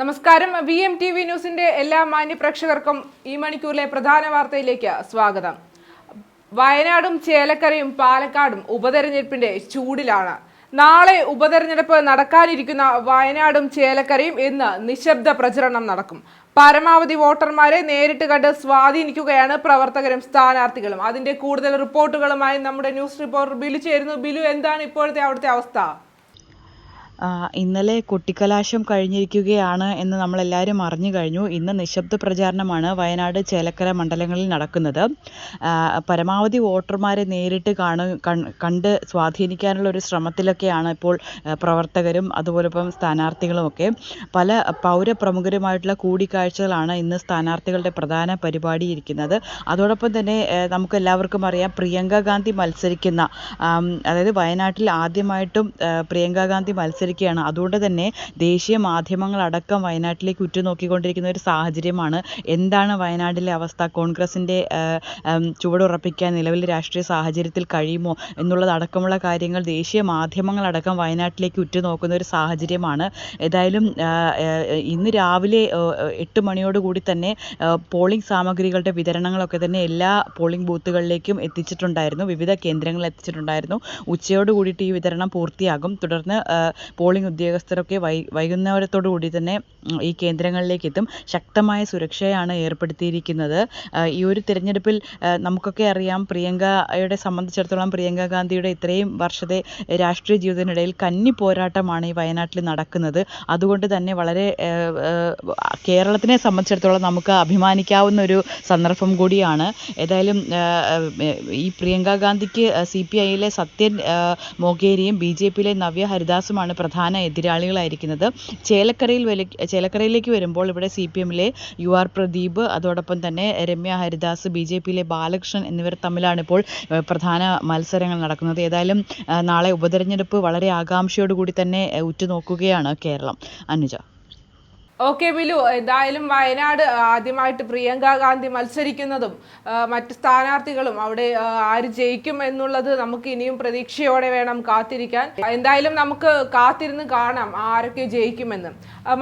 നമസ്കാരം. V M T V ന്യൂസിന്റെ എല്ലാ മാന്യപ്രേക്ഷകർക്കും ഈ മണിക്കൂറിലെ പ്രധാന വാർത്തയിലേക്ക് സ്വാഗതം. വയനാടും ചേലക്കരയും പാലക്കാടും ഉപതെരഞ്ഞെടുപ്പിന്റെ ചൂടിലാണ്. നാളെ ഉപതെരഞ്ഞെടുപ്പ് നടക്കാനിരിക്കുന്ന വയനാടും ചേലക്കരയും ഇന്ന് നിശബ്ദ പ്രചരണം നടക്കും. പരമാവധി വോട്ടർമാരെ നേരിട്ട് കണ്ട് സ്വാധീനിക്കുകയാണ് പ്രവർത്തകരും സ്ഥാനാർത്ഥികളും. അതിന്റെ കൂടുതൽ റിപ്പോർട്ടുകളുമായി നമ്മുടെ ന്യൂസ് റിപ്പോർട്ടർ ബിലു ചേരുന്നു. ബിലു എന്താണ് ഇപ്പോഴത്തെ അവിടുത്തെ അവസ്ഥ? ഇന്നലെ കൊട്ടിക്കലാശം കഴിഞ്ഞിരിക്കുകയാണ് എന്ന് നമ്മളെല്ലാവരും അറിഞ്ഞു കഴിഞ്ഞു. ഇന്ന് നിശബ്ദ പ്രചാരണമാണ് വയനാട് ചേലക്കര മണ്ഡലങ്ങളിൽ നടക്കുന്നത്. പരമാവധി വോട്ടർമാരെ നേരിട്ട് കാണു കണ്ട് സ്വാധീനിക്കാനുള്ള ഒരു ശ്രമത്തിലൊക്കെയാണ് ഇപ്പോൾ പ്രവർത്തകരും അതുപോലെ ഇപ്പം സ്ഥാനാർത്ഥികളും ഒക്കെ പല പൗരപ്രമുഖരുമായിട്ടുള്ള കൂടിക്കാഴ്ചകളാണ് ഇന്ന് സ്ഥാനാർത്ഥികളുടെ പ്രധാന പരിപാടി ഇരിക്കുന്നത് അതോടൊപ്പം തന്നെ നമുക്ക് എല്ലാവർക്കും അറിയാം പ്രിയങ്ക ഗാന്ധി മത്സരിക്കുന്ന അതായത് വയനാട്ടിൽ ആദ്യമായിട്ടും പ്രിയങ്ക ഗാന്ധി മത്സരിക്കുകയാണ് അതുകൊണ്ട് തന്നെ ദേശീയ മാധ്യമങ്ങളടക്കം വയനാട്ടിലേക്ക് ഉറ്റുനോക്കിക്കൊണ്ടിരിക്കുന്ന ഒരു സാഹചര്യമാണ്. എന്താണ് വയനാടിലെ അവസ്ഥ? കോൺഗ്രസിന്റെ ചുവടുറപ്പിക്കാൻ നിലവിലെ രാഷ്ട്രീയ സാഹചര്യത്തിൽ കഴിയുമോ എന്നുള്ളതടക്കമുള്ള കാര്യങ്ങൾ ദേശീയ മാധ്യമങ്ങളടക്കം വയനാട്ടിലേക്ക് ഉറ്റുനോക്കുന്ന ഒരു സാഹചര്യമാണ്. ഏതായാലും ഇന്ന് രാവിലെ എട്ട് മണിയോടുകൂടി തന്നെ പോളിംഗ് സാമഗ്രികളുടെ വിതരണങ്ങളൊക്കെ തന്നെ എല്ലാ പോളിംഗ് ബൂത്തുകളിലേക്കും എത്തിച്ചിട്ടുണ്ടായിരുന്നു. വിവിധ കേന്ദ്രങ്ങളിൽ എത്തിച്ചിട്ടുണ്ടായിരുന്നു. ഉച്ചയോട് കൂടിയിട്ട് ഈ വിതരണം പൂർത്തിയാകും. തുടർന്ന് പോളിംഗ് ഉദ്യോഗസ്ഥരൊക്കെ വൈ വൈകുന്നേരത്തോടു കൂടി തന്നെ ഈ കേന്ദ്രങ്ങളിലേക്ക് എത്തും ശക്തമായ സുരക്ഷയാണ് ഏർപ്പെടുത്തിയിരിക്കുന്നത്. ഈ ഒരു തിരഞ്ഞെടുപ്പിൽ നമുക്കൊക്കെ അറിയാം പ്രിയങ്കയുടെ സംബന്ധിച്ചിടത്തോളം പ്രിയങ്ക ഗാന്ധിയുടെ ഇത്രയും വർഷത്തെ രാഷ്ട്രീയ ജീവിതത്തിനിടയിൽ കന്നി പോരാട്ടമാണ് ഈ വയനാട്ടിൽ നടക്കുന്നത്. അതുകൊണ്ട് തന്നെ വളരെ കേരളത്തിനെ സംബന്ധിച്ചിടത്തോളം നമുക്ക് അഭിമാനിക്കാവുന്ന ഒരു സന്ദർഭം കൂടിയാണ്. ഏതായാലും ഈ പ്രിയങ്ക ഗാന്ധിക്ക് സി പി ഐയിലെ സത്യൻ മൊഗേരിയും ബി ജെ പിയിലെ നവ്യ ഹരിദാസുമാണ് പ്രധാന എതിരാളികളായിരിക്കുന്നത്. ചേലക്കരയിൽ വലി ചേലക്കരയിലേക്ക് വരുമ്പോൾ ഇവിടെ സി പി എമ്മിലെ യു ആർ പ്രദീപ് അതോടൊപ്പം തന്നെ രമ്യ ഹരിദാസ് ബി ജെ പിയിലെ ബാലകൃഷ്ണൻ എന്നിവർ തമ്മിലാണ് ഇപ്പോൾ പ്രധാന മത്സരങ്ങൾ നടക്കുന്നത്. ഏതായാലും നാളെ ഉപതെരഞ്ഞെടുപ്പ് വളരെ ആകാംക്ഷയോടുകൂടി തന്നെ ഉറ്റുനോക്കുകയാണ് കേരളം. അനുജ. ഓക്കെ ബിലു. എന്തായാലും വയനാട് ആദ്യമായിട്ട് പ്രിയങ്ക ഗാന്ധി മത്സരിക്കുന്നതും മറ്റ് സ്ഥാനാർത്ഥികളും അവിടെ ആര് ജയിക്കും എന്നുള്ളത് നമുക്ക് ഇനിയും പ്രതീക്ഷയോടെ വേണം കാത്തിരിക്കാൻ. എന്തായാലും നമുക്ക് കാത്തിരുന്ന് കാണാം ആരൊക്കെ ജയിക്കുമെന്ന്.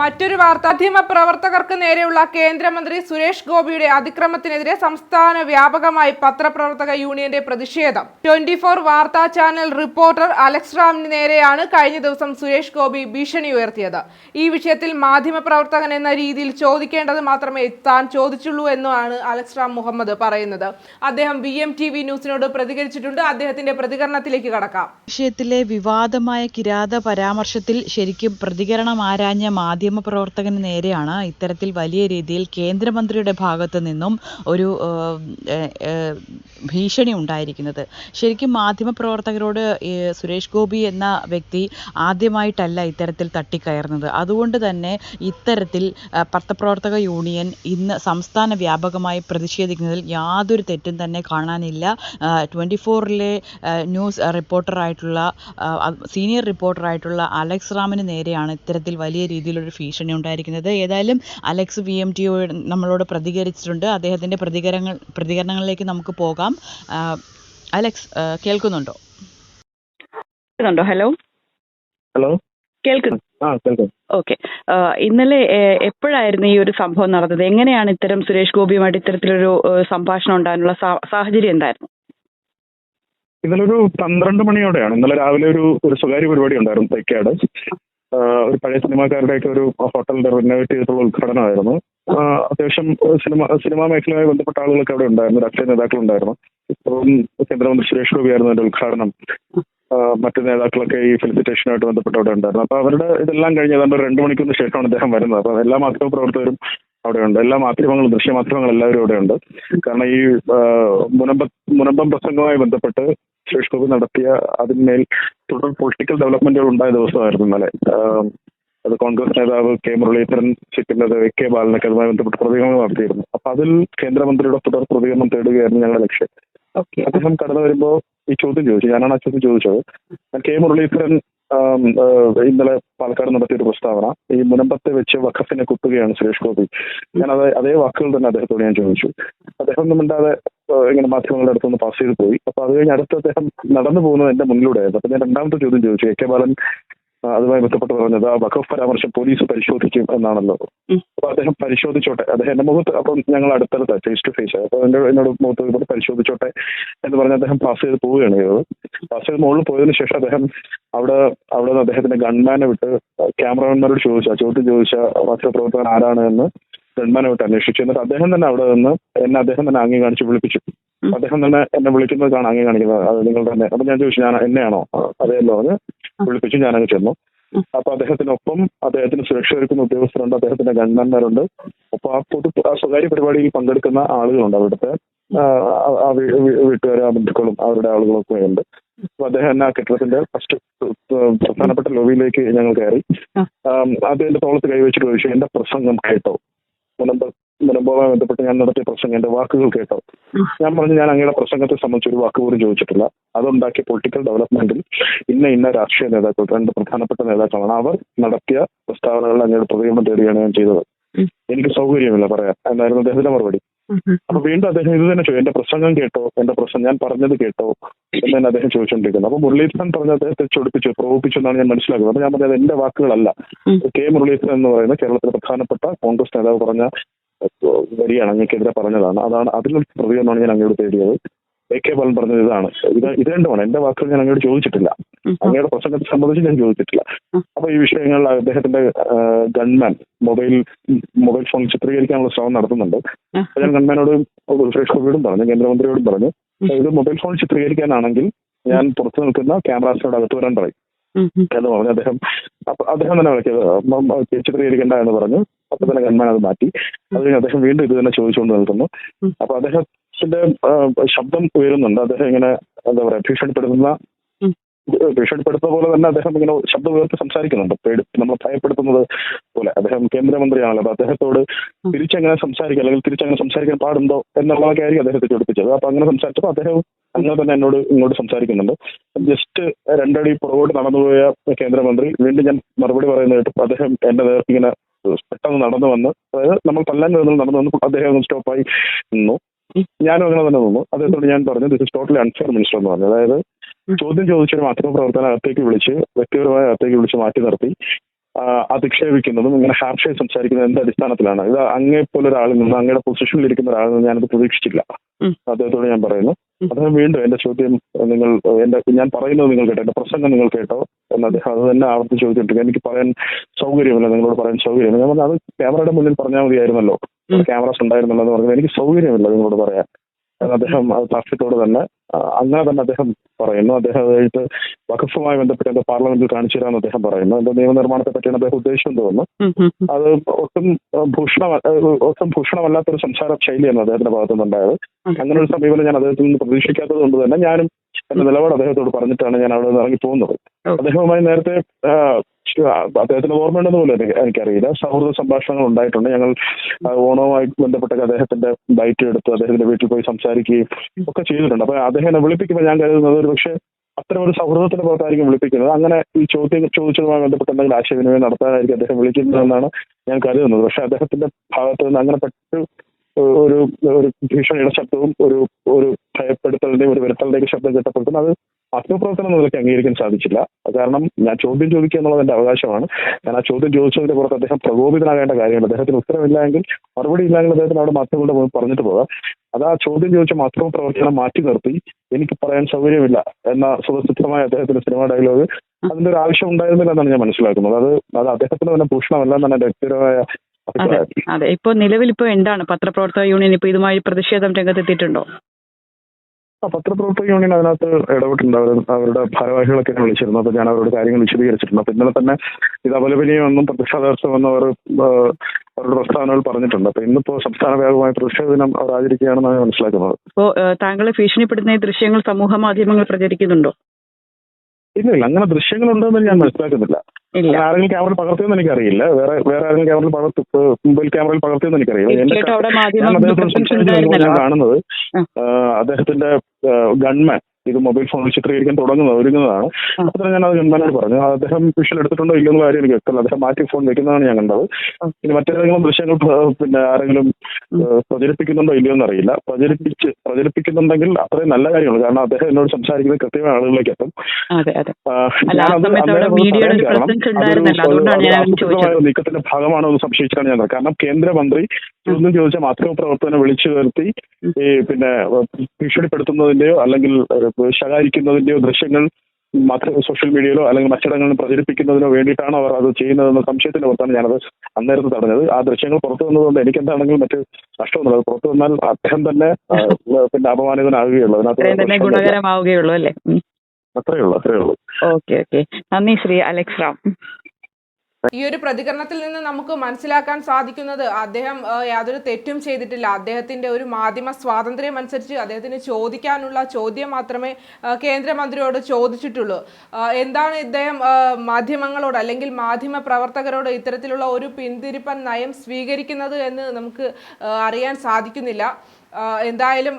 മറ്റൊരു വാർത്ത മാധ്യമ പ്രവർത്തകർക്ക് നേരെയുള്ള കേന്ദ്രമന്ത്രി സുരേഷ് ഗോപിയുടെ അതിക്രമത്തിനെതിരെ സംസ്ഥാന വ്യാപകമായി പത്രപ്രവർത്തക യൂണിയന്റെ പ്രതിഷേധം. ട്വന്റി ഫോർ വാർത്താ ചാനൽ റിപ്പോർട്ടർ അലക്സ് റാമിന് നേരെയാണ് കഴിഞ്ഞ ദിവസം സുരേഷ് ഗോപി ഭീഷണി ഉയർത്തിയത്. ഈ വിഷയത്തിൽ മാധ്യമപ്രവർത്തകൻ എന്ന രീതിയിൽ ചോദിക്കേണ്ടത് മാത്രമേ താൻ ചോദിച്ചുള്ളൂ എന്നാണ് അലക്സ് റാം മുഹമ്മദ് പറയുന്നത്. അദ്ദേഹം വി എം ടി വി ന്യൂസിനോട് പ്രതികരിച്ചിട്ടുണ്ട്. അദ്ദേഹത്തിന്റെ പ്രതികരണത്തിലേക്ക് കടക്കാം. വിഷയത്തിലെ വിവാദമായ കിരാത പരാമർശത്തിൽ ശരിക്കും പ്രതികരണം ആരാഞ്ഞ മാധ്യമ പ്രവർത്തകന് നേരെയാണ് ഇത്തരത്തിൽ വലിയ രീതിയിൽ കേന്ദ്രമന്ത്രിയുടെ ഭാഗത്ത് നിന്നും ഒരു ഭീഷണി ഉണ്ടായിരിക്കുന്നത്. ശരിക്കും മാധ്യമ പ്രവർത്തകരോട് സുരേഷ് ഗോപി എന്ന വ്യക്തി ആദ്യമായിട്ടല്ല ഇത്തരത്തിൽ തട്ടിക്കയറുന്നത്. അതുകൊണ്ട് തന്നെ ഇത്തരത്തിൽ പത്രപ്രവർത്തക യൂണിയൻ ഇന്ന് സംസ്ഥാന വ്യാപകമായി പ്രതിഷേധിക്കുന്നതിൽ യാതൊരു തെറ്റും തന്നെ കാണാനില്ല. ട്വന്റി ഫോറിലെ ന്യൂസ് റിപ്പോർട്ടറായിട്ടുള്ള സീനിയർ റിപ്പോർട്ടറായിട്ടുള്ള അലക്സ് റാമിന് നേരെയാണ് ഇത്തരത്തിൽ വലിയ രീതിയിലൊരു ഭീഷണി ഉണ്ടായിരിക്കുന്നത്. ഏതായാലും അലക്സ് വി എം ടി നമ്മളോട് പ്രതികരിച്ചിട്ടുണ്ട്. അദ്ദേഹത്തിന്റെ പ്രതികരണങ്ങൾ പ്രതികരണങ്ങളിലേക്ക് നമുക്ക് പോകാം. അലക്സ് കേൾക്കുന്നുണ്ടോ? കേൾക്കുന്നുണ്ടോ? ഹലോ? ഹലോ? കേൾക്കുന്നു. ഓക്കെ. ഇന്നലെ എപ്പോഴായിരുന്നു ഈ ഒരു സംഭവം നടന്നത്? എങ്ങനെയാണ് ഇത്തരം സുരേഷ് ഗോപിയുമായിട്ട് ഇത്തരത്തിലൊരു സംഭാഷണം ഉണ്ടാകാനുള്ള സാഹചര്യം എന്തായിരുന്നു? ഇന്നലെ ഒരു പന്ത്രണ്ട് മണിയോടെയാണ്. ഇന്നലെ രാവിലെ ഒരു ഒരു സ്വകാര്യ പരിപാടി ഉണ്ടായിരുന്നു തേക്കാട് ഒരു പഴയ സിനിമാക്കാരുടെയൊക്കെ ഒരു ഹോട്ടലിന്റെ റിനോവേറ്റ് ചെയ്തിട്ടുള്ള ഉദ്ഘാടനമായിരുന്നു. അത്യാവശ്യം സിനിമ സിനിമാ മേഖലയുമായി ബന്ധപ്പെട്ട ആളുകളൊക്കെ അവിടെ ഉണ്ടായിരുന്നു. രാഷ്ട്രീയ നേതാക്കളുണ്ടായിരുന്നു. ഇപ്പം കേന്ദ്രമന്ത്രി സുരേഷ് ഗോപി ആയിരുന്നു അതിന്റെ ഉദ്ഘാടനം. മറ്റു നേതാക്കളൊക്കെ ഈ ഫെലിസിറ്റേഷനുമായിട്ട് ബന്ധപ്പെട്ട് അവിടെ ഉണ്ടായിരുന്നു. അപ്പൊ അവരുടെ ഇതെല്ലാം കഴിഞ്ഞ് ഏതാണ്ട് രണ്ടു മണിക്കൂറിന് ശേഷമാണ് അദ്ദേഹം വരുന്നത്. അപ്പൊ എല്ലാ മാധ്യമ പ്രവർത്തകരും അവിടെയുണ്ട് എല്ലാ മാധ്യമങ്ങളും ദൃശ്യ ദൃശ്യമാധ്യമങ്ങളും എല്ലാവരും അവിടെയുണ്ട് കാരണം ഈ മുനമ്പ മുനമ്പം പ്രസംഗവുമായി ബന്ധപ്പെട്ട് സുരേഷ് ഗോപി നടത്തിയ അതിന്മേൽ തുടർ പൊളിറ്റിക്കൽ ഡെവലപ്മെന്റുകൾ ഉണ്ടായ ദിവസമായിരുന്നു ഇന്നലെ. അത് കോൺഗ്രസ് നേതാവ് കെ മുരളീധരൻ ചിക്കുന്നത് കെ ബാലനൊക്കെ അതുമായി ബന്ധപ്പെട്ട് പ്രതികരണം നടത്തിയിരുന്നു. അപ്പൊ അതിൽ കേന്ദ്രമന്ത്രിയുടെ തുടർ പ്രതികരണം തേടുകയായിരുന്നു ഞങ്ങളുടെ ലക്ഷ്യം. അദ്ദേഹം കടന്നു വരുമ്പോൾ ഈ ചോദ്യം ചോദിച്ചു. ഞാനാണ് ആ ചോദ്യം ചോദിച്ചത്. കെ മുരളീധരൻ ഇന്നലെ പാലക്കാട് നടത്തിയ ഒരു പ്രസ്താവന ഈ മുനമ്പത്തെ വെച്ച് വഖഫിനെ കുത്തുകയാണ് സുരേഷ് ഗോപി. ഞാൻ അത് അതേ വാക്കുകൾ തന്നെ അദ്ദേഹത്തോട് ഞാൻ ചോദിച്ചു. അദ്ദേഹം ഒന്നും മിണ്ടാതെ ഇങ്ങനെ മാധ്യമങ്ങളുടെ അടുത്തൊന്ന് പാസ് ചെയ്ത് പോയി. അപ്പൊ അത് കഴിഞ്ഞ് അടുത്ത് അദ്ദേഹം നടന്നു പോകുന്നത് എന്റെ മുന്നിലൂടെ ആയിരുന്നു അപ്പൊ ഞാൻ രണ്ടാമത്തെ ചോദ്യം ചോദിച്ചു. എ കെ ബാലൻ അതുമായി ബന്ധപ്പെട്ട് പറഞ്ഞത് ആ വഖഫ് പരാമർശം പോലീസ് പരിശോധിക്കും എന്നാണല്ലോ. അപ്പൊ അദ്ദേഹം പരിശോധിച്ചോട്ടെ. അദ്ദേഹം എന്റെ മുഖത്ത് അപ്പം ഞങ്ങൾ അടുത്തടുത്ത ഫേസ് ടു ഫേസ് അപ്പൊ എന്റെ എന്നോട് മുഖത്ത് ഇവിടെ പരിശോധിച്ചോട്ടെ എന്ന് പറഞ്ഞ് അദ്ദേഹം പാസ് ചെയ്ത് പോവുകയാണ് ചെയ്തത്. പാസ് ചെയ്ത് മുകളിൽ പോയതിനു ശേഷം അദ്ദേഹം അവിടെ അവിടെ നിന്ന് അദ്ദേഹത്തിന്റെ ഗൺമാനെ വിട്ട് ക്യാമറമാൻമാരോട് ചോദിച്ചു. ചോദ്യം ചോദിച്ച മാധ്യമപ്രവർത്തകൻ ആരാണ് എന്ന് ഗൺമാനെ വിട്ട് അന്വേഷിച്ചു. എന്നിട്ട് അദ്ദേഹം തന്നെ അവിടെ നിന്ന് എന്നെ അദ്ദേഹം തന്നെ ആംഗ്യം കാണിച്ച് വിളിപ്പിച്ചു. അദ്ദേഹം തന്നെ എന്നെ വിളിക്കുന്നത് കാണാൻ അങ്ങനെ കാണിക്കുന്നത്. അത് നിങ്ങൾ തന്നെ അപ്പൊ ഞാൻ ചോദിച്ചു ഞാൻ എന്നെയാണോ? അതെയല്ലോ എന്ന് വിളിപ്പിച്ചു ഞാനങ്ങ് ചെന്നു. അപ്പൊ അദ്ദേഹത്തിനൊപ്പം അദ്ദേഹത്തിന് സുരക്ഷ ഒരുക്കുന്ന ഉദ്യോഗസ്ഥരുണ്ട്. അദ്ദേഹത്തിന്റെ ഗൺമാന്മാരുണ്ട്. അപ്പൊ ആ പൊതു ആ സ്വകാര്യ പരിപാടിയിൽ പങ്കെടുക്കുന്ന ആളുകളുണ്ട് അവിടുത്തെ. വീട്ടുകാരും ബന്ധുക്കളും അവരുടെ ആളുകളും ഒക്കെ ഉണ്ട്. അപ്പൊ അദ്ദേഹം എന്നെ ആ കെട്ടിടത്തിന്റെ ഫസ്റ്റ് പ്രധാനപ്പെട്ട ലോബിയിലേക്ക് ഞങ്ങൾ കയറി. അദ്ദേഹത്തിന്റെ തോളത്ത് കൈവച്ചിട്ട് ചോദിച്ചു എന്റെ പ്രസംഗം കേട്ടോ? മുനമ്പ മുനമ്പുമായി ബന്ധപ്പെട്ട് ഞാൻ നടത്തിയ പ്രസംഗം എന്റെ വാക്കുകൾ കേട്ടോ. ഞാൻ പറഞ്ഞു ഞാൻ അങ്ങയുടെ പ്രസംഗത്തെ സംബന്ധിച്ച് ഒരു വാക്ക് പോലും ചോദിച്ചിട്ടില്ല. അതുണ്ടാക്കിയ പൊളിറ്റിക്കൽ ഡെവലപ്മെന്റിൽ ഇന്ന ഇന്ന രാഷ്ട്രീയ നേതാക്കൾ രണ്ട് പ്രധാനപ്പെട്ട നേതാക്കളാണ് അവർ നടത്തിയ പ്രസ്താവനകളിൽ അങ്ങയുടെ പ്രതികരണം തേടുകയാണ് ഞാൻ ചെയ്തത്. എനിക്ക് സൗകര്യമില്ല പറയാ എന്നായിരുന്നു അദ്ദേഹത്തിന്റെ മറുപടി. അപ്പൊ വീണ്ടും അദ്ദേഹം ഇത് തന്നെ ചോദിച്ചു. എന്റെ പ്രസംഗം കേട്ടോ എന്റെ പ്രസംഗം ഞാൻ പറഞ്ഞത് കേട്ടോ എന്ന് തന്നെ അദ്ദേഹം ചോദിച്ചുകൊണ്ടിരിക്കുന്നത് അപ്പൊ മുരളീധരൻ പറഞ്ഞ അദ്ദേഹത്തെ ചൊടിപ്പിച്ചു പ്രകോപിപ്പിച്ചു എന്നാണ് ഞാൻ മനസ്സിലാക്കുന്നത്. അപ്പൊ ഞാൻ പറഞ്ഞത് എന്റെ വാക്കുകളല്ല. കെ മുരളീധരൻ എന്ന് പറയുന്ന കേരളത്തിലെ പ്രധാനപ്പെട്ട കോൺഗ്രസ് നേതാവ് പറഞ്ഞ ഏഹ്, വരിയാണ് അങ്ങേക്കെതിരെ പറഞ്ഞതാണ്. അതാണ് അതിലുള്ള പ്രതികരണമാണ് ഞാൻ അങ്ങോട്ട് തേടിയത്. എ കെ ബാലൻ പറഞ്ഞത് ഇതാണ്. ഇത് ഇത് രണ്ടുമാണ്. എന്റെ വാക്കുകൾ ഞാൻ അങ്ങോട്ട് ചോദിച്ചിട്ടില്ല. അങ്ങയുടെ പ്രസംഗത്തെ സംബന്ധിച്ച് ഞാൻ ചോദിച്ചിട്ടില്ല. അപ്പൊ ഈ വിഷയങ്ങളിൽ അദ്ദേഹത്തിന്റെ ഗൺമാൻ മൊബൈൽ മൊബൈൽ ഫോൺ ചിത്രീകരിക്കാനുള്ള ശ്രമം നടത്തുന്നുണ്ട്. ഞാൻ ഗൺമാനോട് സുരേഷ് ഗോപിയോടും പറഞ്ഞു കേന്ദ്രമന്ത്രിയോടും പറഞ്ഞു. ഇത് മൊബൈൽ ഫോൺ ചിത്രീകരിക്കാനാണെങ്കിൽ ഞാൻ പുറത്തു നിൽക്കുന്ന ക്യാമറാസിനോട് അകത്ത് വരാൻ പറയും. എന്ന് പറഞ്ഞു അദ്ദേഹം അദ്ദേഹം തന്നെ മ- ചിത്രീകരിക്കേണ്ട എന്ന് പറഞ്ഞു അപ്പൊ തന്നെ ഗൺമാൻ അത് മാറ്റി. അത് കഴിഞ്ഞ് അദ്ദേഹം വീണ്ടും ഇത് തന്നെ ചോദിച്ചുകൊണ്ട് നിൽക്കുന്നു. അപ്പൊ അദ്ദേഹത്തിന്റെ ശബ്ദം ഉയരുന്നുണ്ട്. അദ്ദേഹം ഇങ്ങനെ എന്താ പറയാ ഭീഷണിപ്പെടുത്തുന്ന. ഭീഷണിപ്പെടുത്തുന്ന പോലെ തന്നെ അദ്ദേഹം ഇങ്ങനെ ശബ്ദം ഉയർത്തി സംസാരിക്കുന്നുണ്ട്. പേടി നമ്മൾ ഭയപ്പെടുത്തുന്നത് പോലെ. അദ്ദേഹം കേന്ദ്രമന്ത്രിയാണല്ലോ. അപ്പൊ അദ്ദേഹത്തോട് തിരിച്ചങ്ങനെ സംസാരിക്കുക അല്ലെങ്കിൽ തിരിച്ചങ്ങനെ സംസാരിക്കാൻ പാടുണ്ടോ എന്നുള്ളതൊക്കെ ആയിരിക്കും അദ്ദേഹത്തെ ചോദിപ്പിച്ചത്. അപ്പൊ അങ്ങനെ സംസാരിച്ചപ്പോൾ അദ്ദേഹം അങ്ങനെ തന്നെ എന്നോട് ഇങ്ങോട്ട് സംസാരിക്കുന്നുണ്ട്. ജസ്റ്റ് രണ്ടടി പുറകോട്ട് നടന്നുപോയ കേന്ദ്രമന്ത്രി വീണ്ടും ഞാൻ മറുപടി പറയുന്നത് കേട്ടു അദ്ദേഹം എന്റെ നേർക്ക് ഇങ്ങനെ പെട്ടെന്ന് നടന്നു വന്ന് അതായത് നമ്മൾ തല്ലാൻ വരുന്നത് നടന്നു വന്ന് അദ്ദേഹം ഒന്ന് സ്റ്റോപ്പായി നിന്നു. ഞാനും അങ്ങനെ തന്നെ നിന്നു. അദ്ദേഹത്തോട് ഞാൻ പറഞ്ഞു this is totally unfair minister എന്ന് പറഞ്ഞു. അതായത് ചോദ്യം ചോദിച്ചൊരു മാധ്യമപ്രവർത്തനം അകത്തേക്ക് വിളിച്ച് വ്യക്തിപരമായ അകത്തേക്ക് വിളിച്ച് മാറ്റി നിർത്തി അധിക്ഷേപിക്കുന്നതും ഇങ്ങനെ ഹാർഷായി സംസാരിക്കുന്നത് എന്ത് അടിസ്ഥാനത്തിലാണ്? ഇത് അങ്ങേ പോലെ ഒരാളിൽ നിന്ന് അങ്ങയുടെ പൊസിഷനിൽ ഇരിക്കുന്ന ഒരാളിൽ നിന്ന് ഞാനത് പ്രതീക്ഷിച്ചില്ല. അദ്ദേഹത്തോട് ഞാൻ പറയുന്നു. അദ്ദേഹം വീണ്ടും എന്റെ ചോദ്യം നിങ്ങൾ എന്റെ ഞാൻ പറയുന്നത് നിങ്ങൾ കേട്ടോ എന്റെ പ്രസംഗം നിങ്ങൾ കേട്ടോ. എന്ന് അദ്ദേഹം അത് തന്നെ ആവർത്തിച്ച് ചോദിച്ചിട്ടുണ്ട്. എനിക്ക് പറയാൻ സൗകര്യമില്ല നിങ്ങളോട് പറയാൻ സൗകര്യമില്ല. ഞാൻ പറഞ്ഞു അത് ക്യാമറയുടെ മുന്നിൽ പറഞ്ഞാൽ മതിയായിരുന്നല്ലോ. ക്യാമറാസ് ഉണ്ടായിരുന്നല്ലോ എന്ന് പറഞ്ഞു എനിക്ക് സൗകര്യമില്ല നിങ്ങളോട് പറയാൻ. അദ്ദേഹം അത് തർക്കത്തോട് തന്നെ അങ്ങനെ തന്നെ അദ്ദേഹം പറയുന്നു. അദ്ദേഹം അതായിട്ട് വഖഫുമായി ബന്ധപ്പെട്ട് എന്തോ പാർലമെന്റിൽ കാണിച്ചു തരാമെന്ന് അദ്ദേഹം പറയുന്നു. എന്തോ നിയമനിർമ്മാണത്തെ പറ്റിയാണ് അദ്ദേഹം ഉദ്ദേശം തോന്നുന്നു. അത് ഒട്ടും ഭൂഷണ ഒട്ടും ഭൂഷണമല്ലാത്തൊരു സംസാര ശൈലിയാണ് അദ്ദേഹത്തിന്റെ ഭാഗത്തുനിന്നുണ്ടായത്. അങ്ങനെ ഒരു സമീപനം ഞാൻ അദ്ദേഹത്തിൽ നിന്ന് പ്രതീക്ഷിക്കാത്തത് കൊണ്ട് തന്നെ ഞാനും എന്റെ നിലപാട് അദ്ദേഹത്തോട് പറഞ്ഞിട്ടാണ് ഞാൻ അവിടെ നിന്ന് ഇറങ്ങി പോകുന്നത്. അദ്ദേഹവുമായി നേരത്തെ അദ്ദേഹത്തിന്റെ അദ്ദേഹത്തിന് ഓർമ്മയുണ്ടെന്ന് പോലും എനിക്ക് എനിക്കറിയില്ല. സൗഹൃദ സംഭാഷണങ്ങൾ ഉണ്ടായിട്ടുണ്ട്. ഞങ്ങൾ ഓണവുമായി ബന്ധപ്പെട്ടൊക്കെ അദ്ദേഹത്തിന്റെ ബൈറ്റ് എടുത്ത് അദ്ദേഹത്തിന്റെ വീട്ടിൽ പോയി സംസാരിക്കുകയും ഒക്കെ ചെയ്തിട്ടുണ്ട്. അപ്പൊ അദ്ദേഹം എന്നെ വിളിപ്പിക്കുമ്പോൾ ഞാൻ കരുതുന്നത് ഒരു പക്ഷേ അത്തരം ഒരു സൗഹൃദത്തിന്റെ പുറത്തായിരിക്കും വിളിപ്പിക്കുന്നത്. അങ്ങനെ ഈ ചോദ്യം ചോദിച്ചതുമായി ബന്ധപ്പെട്ട് എന്തെങ്കിലും ആശയവിനിമയം നടത്താനായിരിക്കും അദ്ദേഹം വിളിക്കുന്നതെന്നാണ് ഞാൻ കരുതുന്നത്. പക്ഷെ അദ്ദേഹത്തിന്റെ ഭാഗത്ത് നിന്ന് അങ്ങനെ പെട്ട് ഒരു ഒരു ഭീഷണിയുടെ ശബ്ദവും ഒരു ഒരു ഭയപ്പെടുത്തലിന്റെയും ഒരു വിരട്ടലിന്റെയും ശബ്ദം കേട്ടപ്പോഴത്തേനും അത് ആത്മപ്രവർത്തനം നിലയ്ക്ക് അംഗീകരിക്കാൻ സാധിച്ചില്ല. കാരണം ഞാൻ ചോദ്യം ചോദിക്കുക എന്നുള്ളത് എന്റെ അവകാശമാണ്. ഞാൻ ആ ചോദ്യം ചോദിച്ചതിന്റെ പുറത്ത് അദ്ദേഹം പ്രകോപിതനാകേണ്ട കാര്യമാണ് അദ്ദേഹത്തിന് ഉത്തരമില്ല എങ്കിൽ മറുപടി ഇല്ലെങ്കിൽ അദ്ദേഹത്തിന് അവിടെ മാധ്യമങ്ങളുടെ പോയി പറഞ്ഞിട്ട് പോകാം. അത് ആ ചോദ്യം ചോദിച്ച മാധ്യമ പ്രവർത്തനം മാറ്റി നിർത്തി. എനിക്ക് പറയാൻ സൗകര്യമില്ല എന്ന സുഖസിദ്ധമായ അദ്ദേഹത്തിന്റെ സിനിമ ഡയലോഗ് അതിന്റെ ഒരു ആവശ്യം ഉണ്ടായിരുന്നില്ല എന്നാണ് ഞാൻ മനസ്സിലാക്കുന്നത്. അത് അത് അദ്ദേഹത്തിന് തന്നെ ഭൂഷണമല്ല എന്നാണ് എന്റെ വ്യക്തിപരമായ അതെ അതെ. ഇപ്പൊ നിലവിൽ ഇപ്പൊ എന്താണ് പത്രപ്രവർത്തക യൂണിയൻ ഇപ്പൊ ഇതുമായി പ്രതിഷേധം രംഗത്തെത്തിയിട്ടുണ്ടോ? പത്രപ്രവർത്തക യൂണിയൻ അതിനകത്ത് ഇടപെട്ടിട്ടുണ്ട്. അവർ അവരുടെ ഭാരവാഹികളൊക്കെ വിളിച്ചിരുന്നു. അപ്പൊ ഞാൻ അവരോട് കാര്യങ്ങൾ വിശദീകരിച്ചിട്ടുണ്ട് അപ്പൊ ഇന്നലെ തന്നെ ഇത് അപലപനീയമെന്നും പ്രതിഷേധാർത്ഥമെന്നും അവർ അവരുടെ പ്രസ്താവനകൾ പറഞ്ഞിട്ടുണ്ട്. അപ്പൊ ഇന്നിപ്പോ സംസ്ഥാന വ്യാപകമായ പ്രതിഷേധ ദിനം അവർ ആചരിക്കുകയാണെന്നാണ് ഞാൻ മനസ്സിലാക്കുന്നത്. ഇപ്പോ താങ്കളെ ഭീഷണിപ്പെടുന്ന ഈ ദൃശ്യങ്ങൾ സമൂഹ മാധ്യമങ്ങൾ പ്രചരിക്കുന്നുണ്ടോ? ഇല്ല ഇല്ല അങ്ങനെ ദൃശ്യങ്ങളുണ്ടെന്ന് ഞാൻ മനസ്സിലാക്കുന്നില്ല. ആരെങ്കിലും ക്യാമറയിൽ പകർത്തിയെന്ന് എനിക്കറിയില്ല. വേറെ വേറെ ആരെങ്കിലും ക്യാമറയിൽ പകർത്തി മൊബൈൽ ക്യാമറയിൽ പകർത്തിയെന്ന് എനിക്കറിയില്ല. എന്റെ ഞാൻ സംസാരിച്ച് കാണുന്നത് അദ്ദേഹത്തിന്റെ ഗൺമാൻ ഇത് മൊബൈൽ ഫോണിൽ ചിത്രീകരിക്കാൻ തുടങ്ങുന്നത് ഒരുങ്ങുന്നതാണ്. അപ്പോൾ ഞാൻ അത് ഗൺമാനോട് പറഞ്ഞു. അദ്ദേഹം വിഷ്വൽ എടുത്തിട്ടുണ്ടോ ഇല്ലയോ എന്നുള്ള കാര്യം എനിക്ക് വ്യക്തമല്ല. അദ്ദേഹം മാറ്റി ഫോൺ വെക്കുന്നതാണ് ഞാൻ കണ്ടത്. പിന്നെ മറ്റേതെങ്കിലും ദൃശ്യങ്ങൾ പിന്നെ ആരെങ്കിലും പ്രചരിപ്പിക്കുന്നുണ്ടോ ഇല്ലയോ എന്നറിയില്ല. പ്രചരിപ്പിച്ച് പ്രചരിപ്പിക്കുന്നുണ്ടെങ്കിൽ അത്രയും നല്ല കാര്യമാണ്. കാരണം അദ്ദേഹം എന്നോട് സംസാരിക്കുന്നത് കൃത്യമായ ആളുകളിലേക്ക് എത്തും നീക്കത്തിന്റെ ഭാഗമാണോ എന്ന് സംശയിച്ചാണ് ഞാൻ കാരണം കേന്ദ്രമന്ത്രി ചോദ്യം മാധ്യമ പ്രവർത്തനം വിളിച്ചു വരുത്തി ഈ പിന്നെ ഭീഷണിപ്പെടുത്തുന്നതിന്റെയോ അല്ലെങ്കിൽ ശകാരിക്കുന്നതിന്റെയോ ദൃശ്യങ്ങൾ മാധ്യമ സോഷ്യൽ മീഡിയയിലോ അല്ലെങ്കിൽ മറ്റിടങ്ങളിൽ പ്രചരിപ്പിക്കുന്നതിനോ വേണ്ടിയിട്ടാണ് അവർ അത് ചെയ്യുന്നതെന്ന സംശയത്തിന്റെ പുറത്താണ് ഞാനത് അന്നേരത്ത് തടഞ്ഞത്. ആ ദൃശ്യങ്ങൾ പുറത്തു വന്നതുകൊണ്ട് എനിക്ക് എന്താണെങ്കിലും മറ്റ് നഷ്ടമൊന്നുമില്ല. അത് പുറത്തു വന്നാൽ അദ്ദേഹം തന്നെ പിന്നെ അപമാനിതനാകുകയുള്ളൂ. അതിനകത്ത് ഗുണകരമാവുകയുള്ളൂ അല്ലേ? അത്രേ ഉള്ളൂ അത്രേ ഉള്ളൂ ഓക്കെ ഓക്കെ. നന്ദി ശ്രീ അലക്സ് റാം. ഈ ഒരു പ്രതികരണത്തിൽ നിന്ന് നമുക്ക് മനസ്സിലാക്കാൻ സാധിക്കുന്നത് അദ്ദേഹം യാതൊരു തെറ്റും ചെയ്തിട്ടില്ല. അദ്ദേഹത്തിന്റെ ഒരു മാധ്യമ സ്വാതന്ത്ര്യം അനുസരിച്ച് അദ്ദേഹത്തിന് ചോദിക്കാനുള്ള ചോദ്യം മാത്രമേ കേന്ദ്രമന്ത്രിയോട് ചോദിച്ചിട്ടുള്ളൂ. എന്താണ് ഇദ്ദേഹം മാധ്യമങ്ങളോട് അല്ലെങ്കിൽ മാധ്യമ പ്രവർത്തകരോട് ഇത്തരത്തിലുള്ള ഒരു പിന്തിരിപ്പൻ നയം സ്വീകരിക്കുന്നത് എന്ന് നമുക്ക് അറിയാൻ സാധിക്കുന്നില്ല. എന്തായാലും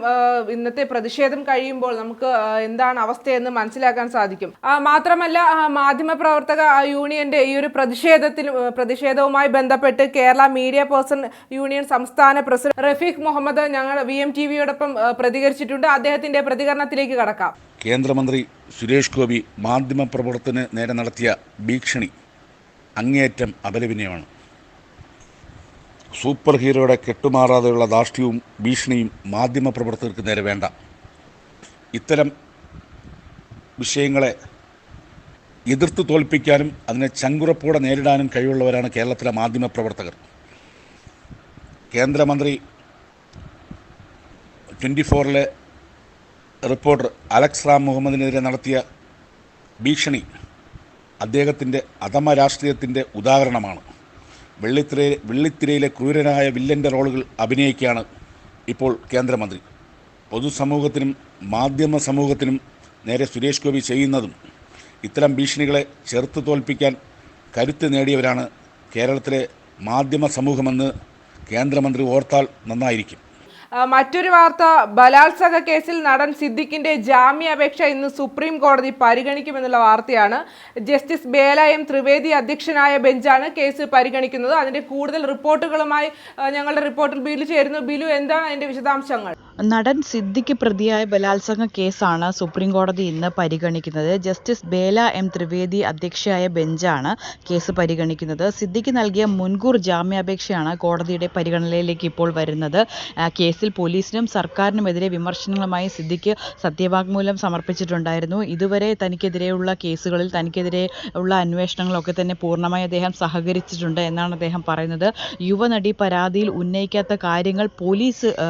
ഇന്നത്തെ പ്രതിഷേധം കഴിയുമ്പോൾ നമുക്ക് എന്താണ് അവസ്ഥയെന്ന് മനസ്സിലാക്കാൻ സാധിക്കും. മാത്രമല്ല മാധ്യമ മാധ്യമപ്രവർത്തക യൂണിയന്റെ ഈ ഒരു പ്രതിഷേധത്തിൽ പ്രതിഷേധവുമായി ബന്ധപ്പെട്ട് കേരള മീഡിയ പേഴ്സൺ യൂണിയൻ സംസ്ഥാന പ്രസിഡന്റ് റഫീഖ് മുഹമ്മദ് ഞങ്ങൾ വി എം ടി വിയോടൊപ്പം പ്രതികരിച്ചിട്ടുണ്ട്. അദ്ദേഹത്തിന്റെ പ്രതികരണത്തിലേക്ക് കടക്കാം. കേന്ദ്രമന്ത്രി സുരേഷ് ഗോപി മാധ്യമപ്രവർത്തന നേരെ നടത്തിയ ഭീഷണി അങ്ങേയറ്റം അപലപനീയമാണ്. സൂപ്പർ ഹീറോയുടെ കെട്ടുമാറാതെയുള്ള ധാർഷ്ട്യവും ഭീഷണിയും മാധ്യമപ്രവർത്തകർക്ക് നേരെ വേണ്ട. ഇത്തരം വിഷയങ്ങളെ എതിർത്ത് തോൽപ്പിക്കാനും അതിനെ ചങ്കുറപ്പോടെ നേരിടാനും കഴിവുള്ളവരാണ് കേരളത്തിലെ മാധ്യമപ്രവർത്തകർ. കേന്ദ്രമന്ത്രി ട്വന്റി ഫോറിലെ റിപ്പോർട്ടർ അലക്സ് റാം മുഹമ്മദിനെതിരെ നടത്തിയ ഭീഷണി അദ്ദേഹത്തിന്റെ അധമ രാഷ്ട്രീയത്തിന്റെ ഉദാഹരണമാണ്. വെള്ളിത്തിര വെള്ളിത്തിരയിലെ ക്രൂരനായ വില്ലന്റെ റോളുകൾ അഭിനയിക്കുകയാണ് ഇപ്പോൾ കേന്ദ്രമന്ത്രി. പൊതുസമൂഹത്തിനും മാധ്യമ സമൂഹത്തിനും നേരെ സുരേഷ് ഗോപി ചെയ്യുന്നതും ഇത്തരം ഭീഷണികളെ ചെറുത്ത് തോൽപ്പിക്കാൻ കരുത്ത് നേടിയവരാണ് കേരളത്തിലെ മാധ്യമ സമൂഹമെന്ന് കേന്ദ്രമന്ത്രി ഓർത്താൽ നന്നായിരിക്കും. മറ്റൊരു വാർത്ത ബലാത്സംഗ കേസിൽ നടൻ സിദ്ദിഖിന്റെ ജാമ്യാപേക്ഷ ഇന്ന് സുപ്രീം കോടതി പരിഗണിക്കുമെന്നുള്ള വാർത്തയാണ്. ജസ്റ്റിസ് ബേല എം ത്രിവേദി അധ്യക്ഷനായ ബെഞ്ചാണ് കേസ് പരിഗണിക്കുന്നത്. അതിന്റെ കൂടുതൽ റിപ്പോർട്ടുകളുമായി ഞങ്ങളുടെ റിപ്പോർട്ടിൽ ബിലു ചേരുന്നു. ബിലു എന്താണ് അതിന്റെ വിശദാംശങ്ങൾ? നടൻ സിദ്ദിഖ് പ്രതിയായ ബലാത്സംഗ കേസാണ് സുപ്രീം കോടതി ഇന്ന് പരിഗണിക്കുന്നത്. ജസ്റ്റിസ് ബേല എം ത്രിവേദി അധ്യക്ഷയായ ബെഞ്ചാണ് കേസ് പരിഗണിക്കുന്നത്. സിദ്ദിഖ് നൽകിയ മുൻകൂർ ജാമ്യാപേക്ഷയാണ് കോടതിയുടെ പരിഗണനയിലേക്ക് ഇപ്പോൾ വരുന്നത്. കേസിൽ പോലീസിനും സർക്കാരിനുമെതിരെ വിമർശനങ്ങളുമായി സിദ്ദിഖ് സത്യവാങ്മൂലം സമർപ്പിച്ചിട്ടുണ്ടായിരുന്നു. ഇതുവരെ തനിക്കെതിരെയുള്ള കേസുകളിൽ തനിക്കെതിരെ ഉള്ള അന്വേഷണങ്ങളൊക്കെ തന്നെ പൂർണമായി അദ്ദേഹം സഹകരിച്ചിട്ടുണ്ട് എന്നാണ് അദ്ദേഹം പറയുന്നത്. യുവനടി പരാതിയിൽ ഉന്നയിക്കാത്ത കാര്യങ്ങൾ പോലീസ് ആ,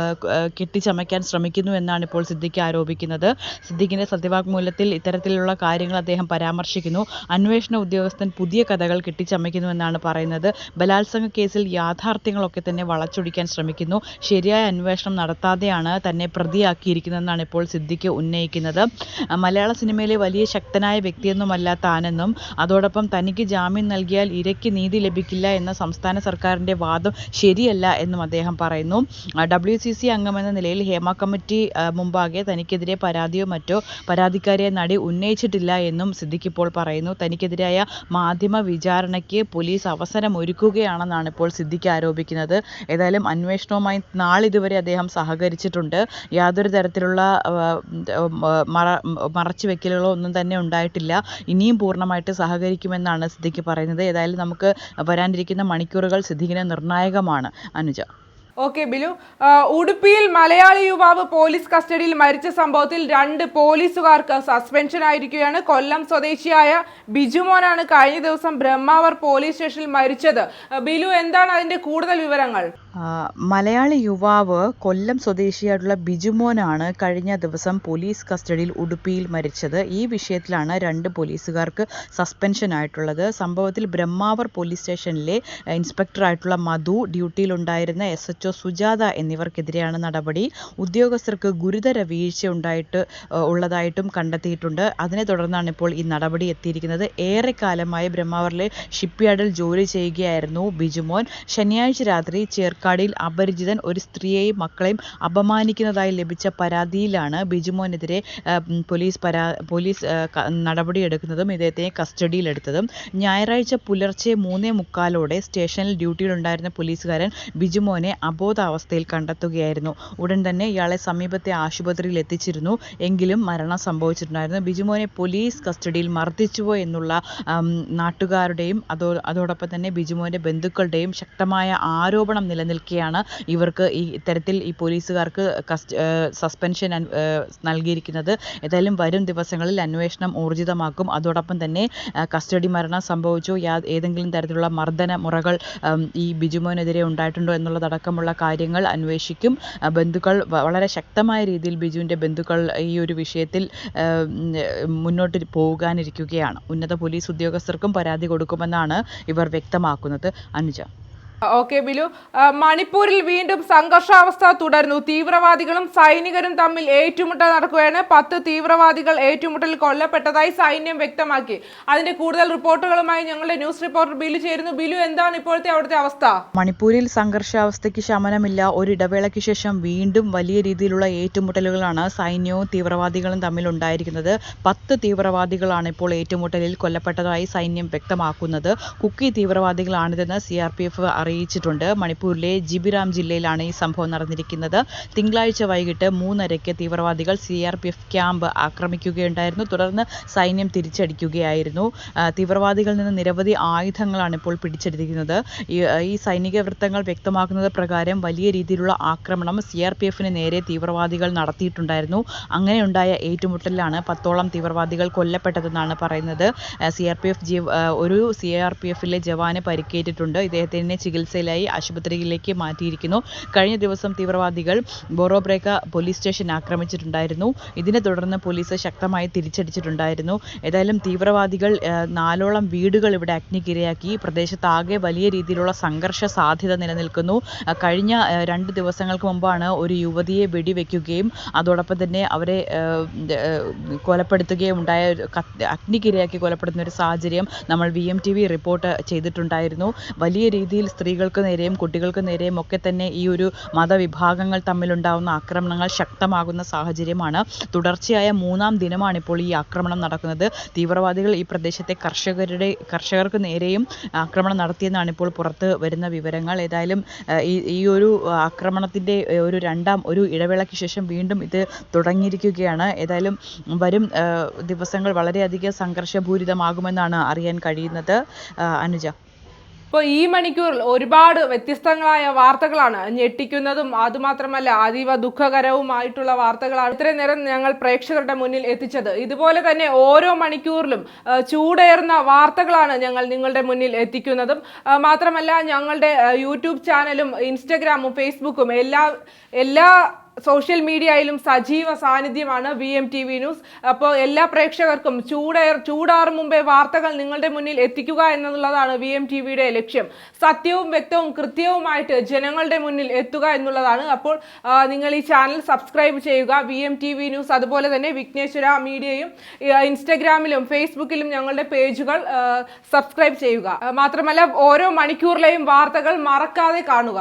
കെട്ടിച്ചമയ്ക്കാൻ ശ്രമിക്കുന്നു എന്നാണ് ഇപ്പോൾ സിദ്ദിഖ് ആരോപിക്കുന്നത്. സിദ്ദിഖിന്റെ സത്യവാങ്മൂലത്തിൽ ഇത്തരത്തിലുള്ള കാര്യങ്ങൾ അദ്ദേഹം പരാമർശിക്കുന്നു. അന്വേഷണ ഉദ്യോഗസ്ഥൻ പുതിയ കഥകൾ കെട്ടിച്ചമയ്ക്കുന്നു എന്നാണ് പറയുന്നത്. ബലാത്സംഗ കേസിൽ യാഥാർത്ഥ്യങ്ങളൊക്കെ തന്നെ വളച്ചൊടിക്കാൻ ശ്രമിക്കുന്നു. ശരിയായ അന്വേഷണം നടത്താതെയാണ് തന്നെ പ്രതിയാക്കിയിരിക്കുന്നതെന്നാണ് ഇപ്പോൾ സിദ്ദിഖ് ഉന്നയിക്കുന്നത്. മലയാള സിനിമയിലെ വലിയ ശക്തനായ വ്യക്തിയൊന്നുമല്ല താനെന്നും അതോടൊപ്പം തനിക്ക് ജാമ്യം നൽകിയാൽ ഇരയ്ക്ക് നീതി ലഭിക്കില്ല എന്ന സംസ്ഥാന സർക്കാരിന്റെ വാദം ശരിയല്ല എന്നും അദ്ദേഹം പറയുന്നു. ഡബ്ല്യു സി സി അംഗമെന്ന നിലയിൽ ഹേമ കമ്മിറ്റി മുമ്പാകെ തനിക്കെതിരെ പരാതിയോ മറ്റോ പരാതിക്കാരിയെ നടി ഉന്നയിച്ചിട്ടില്ല എന്നും സിദ്ദിഖ് ഇപ്പോൾ പറയുന്നു. തനിക്കെതിരായ മാധ്യമ വിചാരണയ്ക്ക് പോലീസ് അവസരം ഒരുക്കുകയാണെന്നാണ് ഇപ്പോൾ സിദ്ദിഖ് ആരോപിക്കുന്നത്. ഏതായാലും അന്വേഷണവുമായി നാളിതുവരെ അദ്ദേഹം സഹകരിച്ചിട്ടുണ്ട്. യാതൊരു തരത്തിലുള്ള ആ, ഉം, മറച്ചു വെക്കലുകളോ ഒന്നും തന്നെ ഉണ്ടായിട്ടില്ല. ഇനിയും പൂർണമായിട്ട് സഹകരിക്കുമെന്നാണ് സിദ്ദിഖ് പറയുന്നത്. ഏതായാലും നമുക്ക് വരാനിരിക്കുന്ന മണിക്കൂറുകൾ സിദ്ദിഖിന് നിർണായകമാണ്. അനുജ. ഓക്കെ ബിലു. ഉടുപ്പിയിൽ മലയാളി യുവാവ് പോലീസ് കസ്റ്റഡിയിൽ മരിച്ച സംഭവത്തിൽ രണ്ട് പോലീസുകാർക്ക് സസ്പെൻഷൻ ആയിരിക്കുകയാണ്. കൊല്ലം സ്വദേശിയായ ബിജുമോനാണ് കഴിഞ്ഞ ദിവസം ബ്രഹ്മാവർ പോലീസ് സ്റ്റേഷനിൽ മരിച്ചത്. ബിലു എന്താണ് അതിന്റെ കൂടുതൽ വിവരങ്ങൾ? മലയാളി യുവാവ് കൊല്ലം സ്വദേശിയായിട്ടുള്ള ബിജുമോനാണ് കഴിഞ്ഞ ദിവസം പോലീസ് കസ്റ്റഡിയിൽ ഉടുപ്പിയിൽ മരിച്ചത്. ഈ വിഷയത്തിലാണ് രണ്ട് പോലീസുകാർക്ക് സസ്പെൻഷൻ ആയിട്ടുള്ളത്. സംഭവത്തിൽ ബ്രഹ്മാവർ പോലീസ് സ്റ്റേഷനിലെ ഇൻസ്പെക്ടറായിട്ടുള്ള മധു ഡ്യൂട്ടിയിലുണ്ടായിരുന്ന എസ് എച്ച് ഒ സുജാത എന്നിവർക്കെതിരെയാണ് നടപടി. ഉദ്യോഗസ്ഥർക്ക് ഗുരുതര വീഴ്ച ഉണ്ടായിട്ട് ഉള്ളതായിട്ടും കണ്ടെത്തിയിട്ടുണ്ട്. അതിനെ തുടർന്നാണ് ഇപ്പോൾ ഈ നടപടി എത്തിയിരിക്കുന്നത്. ഏറെക്കാലമായി ബ്രഹ്മാവറിലെ ഷിപ്പ്യാർഡിൽ ജോലി ചെയ്യുകയായിരുന്നു ബിജുമോൻ. ശനിയാഴ്ച രാത്രി ചേർക്കാടിയിൽ അപരിചിതൻ ഒരു സ്ത്രീയെയും മക്കളെയും അപമാനിക്കുന്നതായി ലഭിച്ച പരാതിയിലാണ് ബിജുമോനെതിരെ പോലീസ് പരാ പോലീസ് നടപടിയെടുക്കുന്നതും ഇദ്ദേഹത്തെ കസ്റ്റഡിയിലെടുത്തതും. ഞായറാഴ്ച പുലർച്ചെ മൂന്നേ മുക്കാലോടെ സ്റ്റേഷനിൽ ഡ്യൂട്ടിയിലുണ്ടായിരുന്ന പോലീസുകാരൻ ബിജുമോനെ അബോധാവസ്ഥയിൽ കണ്ടെത്തുകയായിരുന്നു. ഉടൻ തന്നെ ഇയാളെ സമീപത്തെ ആശുപത്രിയിൽ എത്തിച്ചിരുന്നു. എങ്കിലും മരണം സംഭവിച്ചിട്ടുണ്ടായിരുന്നു. ബിജുമോനെ പോലീസ് കസ്റ്റഡിയിൽ മർദ്ദിച്ചുവോ എന്നുള്ള നാട്ടുകാരുടെയും അതോ അതോടൊപ്പം തന്നെ ബിജുമോന്റെ ബന്ധുക്കളുടെയും ശക്തമായ ആരോപണം നിലനിൽക്കുകയാണ് ഇവർക്ക് ഈ ഇത്തരത്തിൽ ഈ പോലീസുകാർക്ക് സസ്പെൻഷൻ നൽകിയിരിക്കുന്നത്. ഏതായാലും വരും ദിവസങ്ങളിൽ അന്വേഷണം ഊർജിതമാക്കും. അതോടൊപ്പം തന്നെ കസ്റ്റഡി മരണം സംഭവിച്ചോ ഏതെങ്കിലും തരത്തിലുള്ള മർദ്ദന മുറകൾ ഈ ബിജുമോനെതിരെ ഉണ്ടായിട്ടുണ്ടോ എന്നുള്ളതടക്കമുള്ള കാര്യങ്ങൾ അന്വേഷിക്കും. ബന്ധുക്കൾ വളരെ ശക്തമായ രീതിയിൽ ബിജുവിന്റെ ബന്ധുക്കൾ ഈ ഒരു വിഷയത്തിൽ മുന്നോട്ട് പോകാനിരിക്കുകയാണ്. ഉന്നത പോലീസ് ഉദ്യോഗസ്ഥർക്കും പരാതി കൊടുക്കുമെന്നാണ് ഇവർ വ്യക്തമാക്കുന്നത്. അനുജ. ഓക്കെ ബിലു. മണിപ്പൂരിൽ വീണ്ടും സംഘർഷാവസ്ഥ തുടരുന്നു. തീവ്രവാദികളും സൈനികരും തമ്മിൽ ഏറ്റുമുട്ടൽ നടക്കുകയാണ്. പത്ത് തീവ്രവാദികൾ ഏറ്റുമുട്ടൽ കൊല്ലപ്പെട്ടതായി സൈന്യം വ്യക്തമാക്കി. അതിന്റെ കൂടുതൽ റിപ്പോർട്ടുകളുമായി ഞങ്ങളുടെ ന്യൂസ് റിപ്പോർട്ടർ ബിലു ചേരുന്നു. ബിലു എന്താണ് ഇപ്പോഴത്തെ അവിടുത്തെ അവസ്ഥ? മണിപ്പൂരിൽ സംഘർഷാവസ്ഥയ്ക്ക് ശമനമില്ല. ഒരു ഇടവേളയ്ക്ക് ശേഷം വീണ്ടും വലിയ രീതിയിലുള്ള ഏറ്റുമുട്ടലുകളാണ് സൈന്യവും തീവ്രവാദികളും തമ്മിൽ ഉണ്ടായിരിക്കുന്നത്. പത്ത് തീവ്രവാദികളാണ് ഇപ്പോൾ ഏറ്റുമുട്ടലിൽ കൊല്ലപ്പെട്ടതായി സൈന്യം വ്യക്തമാക്കുന്നത്. കുക്കി തീവ്രവാദികളാണിതെന്ന് സി ആർ അറിയിച്ചിട്ടുണ്ട്. മണിപ്പൂരിലെ ജിബിറാം ജില്ലയിലാണ് ഈ സംഭവം നടന്നിരിക്കുന്നത്. തിങ്കളാഴ്ച വൈകിട്ട് മൂന്നരയ്ക്ക് തീവ്രവാദികൾ C R P F camp ആക്രമിക്കുകയുണ്ടായിരുന്നു. തുടർന്ന് സൈന്യം തിരിച്ചടിക്കുകയായിരുന്നു. തീവ്രവാദികളിൽ നിന്ന് നിരവധി ആയുധങ്ങളാണ് ഇപ്പോൾ പിടിച്ചെടുത്തിരിക്കുന്നത്. ഈ സൈനിക വൃത്തങ്ങൾ വ്യക്തമാക്കുന്നത് പ്രകാരം വലിയ രീതിയിലുള്ള ആക്രമണം സി ആർ പി എഫിന് നേരെ തീവ്രവാദികൾ നടത്തിയിട്ടുണ്ടായിരുന്നു. അങ്ങനെയുണ്ടായ ഏറ്റുമുട്ടലിലാണ് പത്തോളം തീവ്രവാദികൾ കൊല്ലപ്പെട്ടതെന്നാണ് പറയുന്നത്. സി ആർ പി എഫ് ഒരു സി ആർ പി എഫിലെ ജവാന് പരിക്കേറ്റിട്ടുണ്ട്. ഇദ്ദേഹത്തിനെ ചികിത്സയിലായി ആശുപത്രിയിലേക്ക് മാറ്റിയിരിക്കുന്നു. കഴിഞ്ഞ ദിവസം തീവ്രവാദികൾ ബോറോബ്രേക്ക പോലീസ് സ്റ്റേഷൻ ആക്രമിച്ചിട്ടുണ്ടായിരുന്നു. ഇതിനെ തുടർന്ന് പോലീസ് ശക്തമായി തിരിച്ചടിച്ചിട്ടുണ്ടായിരുന്നു. ഏതായാലും തീവ്രവാദികൾ നാലോളം വീടുകൾ ഇവിടെ അഗ്നിക്കിരയാക്കി. പ്രദേശത്താകെ വലിയ രീതിയിലുള്ള സംഘർഷ സാധ്യത നിലനിൽക്കുന്നു. കഴിഞ്ഞ രണ്ട് ദിവസങ്ങൾക്ക് മുമ്പാണ് ഒരു യുവതിയെ വെടിവെക്കുകയും അതോടൊപ്പം തന്നെ അവരെ കൊലപ്പെടുത്തുകയും ഉണ്ടായ അഗ്നിക്കിരയാക്കി കൊലപ്പെടുന്ന ഒരു സാഹചര്യം നമ്മൾ V M T V report ചെയ്തിട്ടുണ്ടായിരുന്നു. വലിയ രീതിയിൽ സ്ത്രീകൾക്ക് നേരെയും കുട്ടികൾക്ക് നേരെയും ഒക്കെ തന്നെ ഈ ഒരു മതവിഭാഗങ്ങൾ തമ്മിലുണ്ടാകുന്ന ആക്രമണങ്ങൾ ശക്തമാകുന്ന സാഹചര്യമാണ്. തുടർച്ചയായ മൂന്നാം ദിനമാണ് ഇപ്പോൾ ഈ ആക്രമണം നടക്കുന്നത്. തീവ്രവാദികൾ ഈ പ്രദേശത്തെ കർഷകരുടെ കർഷകർക്ക് നേരെയും ആക്രമണം നടത്തിയെന്നാണ് ഇപ്പോൾ പുറത്ത് വരുന്ന വിവരങ്ങൾ. ഏതായാലും ഈ ഒരു ആക്രമണത്തിന്റെ ഒരു രണ്ടാം ഒരു ഇടവേളയ്ക്ക് ശേഷം വീണ്ടും ഇത് തുടങ്ങിയിരിക്കുകയാണ്. ഏതായാലും വരും ദിവസങ്ങൾ വളരെയധികം സംഘർഷഭൂരിതമാകുമെന്നാണ് അറിയാൻ കഴിയുന്നത്. അനുജ. ഇപ്പോൾ ഈ മണിക്കൂറിൽ ഒരുപാട് വ്യത്യസ്തങ്ങളായ വാർത്തകളാണ് ഞെട്ടിക്കുന്നതും അതുമാത്രമല്ല അതീവ ദുഃഖകരവുമായിട്ടുള്ള വാർത്തകളാണ് ഇത്രയും നേരം ഞങ്ങൾ പ്രേക്ഷകരുടെ മുന്നിൽ എത്തിച്ചത്. ഇതുപോലെ തന്നെ ഓരോ മണിക്കൂറിലും ചൂടേറുന്ന വാർത്തകളാണ് ഞങ്ങൾ നിങ്ങളുടെ മുന്നിൽ എത്തിക്കുന്നതും. മാത്രമല്ല ഞങ്ങളുടെ യൂട്യൂബ് ചാനലും ഇൻസ്റ്റഗ്രാമും ഫേസ്ബുക്കും എല്ലാ എല്ലാ സോഷ്യൽ മീഡിയയിലും സജീവ സാന്നിധ്യമാണ് V M T V news അപ്പോൾ എല്ലാ പ്രേക്ഷകർക്കും ചൂടേർ ചൂടാറും മുമ്പേ വാർത്തകൾ നിങ്ങളുടെ മുന്നിൽ എത്തിക്കുക എന്നുള്ളതാണ് വി എം ടി വിയുടെ ലക്ഷ്യം. സത്യവും വ്യക്തവും കൃത്യവുമായിട്ട് ജനങ്ങളുടെ മുന്നിൽ എത്തുക എന്നുള്ളതാണ്. അപ്പോൾ നിങ്ങൾ ഈ ചാനൽ സബ്സ്ക്രൈബ് ചെയ്യുക. V M T V news അതുപോലെ തന്നെ വിഘ്നേശ്വര മീഡിയയും ഇൻസ്റ്റഗ്രാമിലും ഫേസ്ബുക്കിലും ഞങ്ങളുടെ പേജുകൾ സബ്സ്ക്രൈബ് ചെയ്യുക. മാത്രമല്ല ഓരോ മണിക്കൂറിലെയും വാർത്തകൾ മറക്കാതെ കാണുക.